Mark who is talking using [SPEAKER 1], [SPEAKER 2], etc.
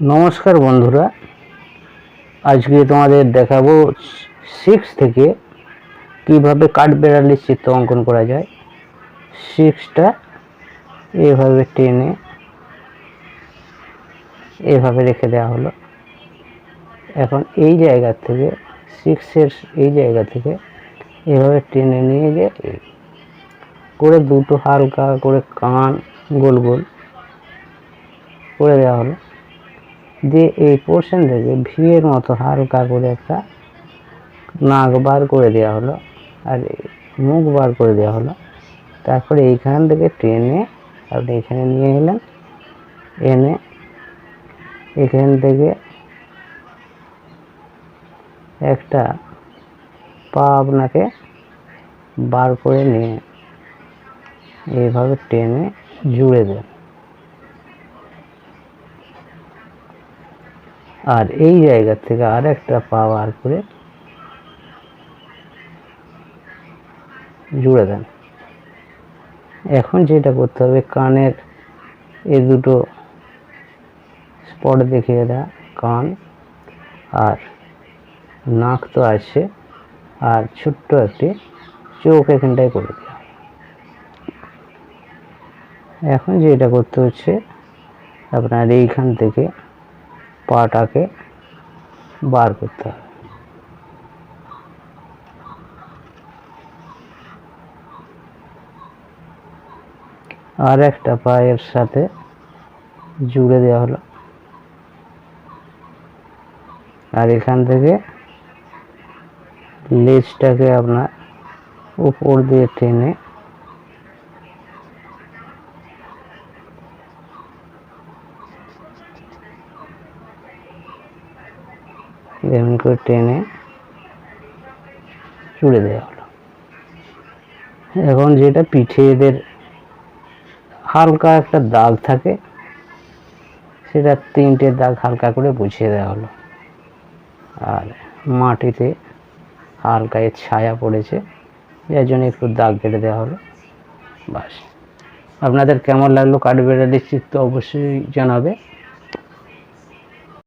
[SPEAKER 1] নমস্কার বন্ধুরা, আজকে তোমাদের দেখাবো সিক্স থেকে কীভাবে কাঠবেড়ালির চিত্র অঙ্কন করা যায়। সিক্সটা এভাবে টেনে এভাবে রেখে দেওয়া হলো। এখন এই জায়গা থেকে সিক্সের এই জায়গা থেকে এভাবে টেনে নিয়ে গিয়ে করে দুটো হালকা করে কান গোল গোল করে দেওয়া হলো। দিয়ে এই পোর্শন থেকে ভিয়ের মতো হালকা করে একটা নাক বার করে দেওয়া হলো আর মুখ বার করে দেওয়া হলো। তারপরে এইখান থেকে টেনে আপনি এখানে নিয়ে এলেন। এনে এখান থেকে একটা পা আপনাকে বার করে নিয়ে এইভাবে টেনে জুড়ে দেন। আর এই জায়গা থেকে আর একটা পা বার করে জুড়ে দেন। এখন যেটা করতে হবে, কানের এই দুটো স্পট দেখিয়ে দেয়, কান আর নাক তো আছে, আর ছোট্ট একটি চোখ এখানটায় করে দেওয়া এখন যেটা করতে হচ্ছে, আপনার এইখান থেকে পাটাকে বার করতে হবে। আর একটা পায়ের সাথে জুড়ে দেওয়া হলো। আর এখান থেকে লেজটাকে আপনার উপর দিয়ে টেনে এমন করে টেনে চুড়ে দেওয়া হলো। এখন যেটা পিঠে এদের হালকা একটা দাগ থাকে, সেটা তিনটে দাগ হালকা করে বুঝিয়ে দেওয়া হলো। আর মাটিতে হালকা এর ছায়া পড়েছে, যার জন্য একটু দাগ কেটে দেওয়া হলো। বাস। আপনাদের কেমন লাগল কাঠবেড়ালির চিত্র অবশ্যই জানাবে।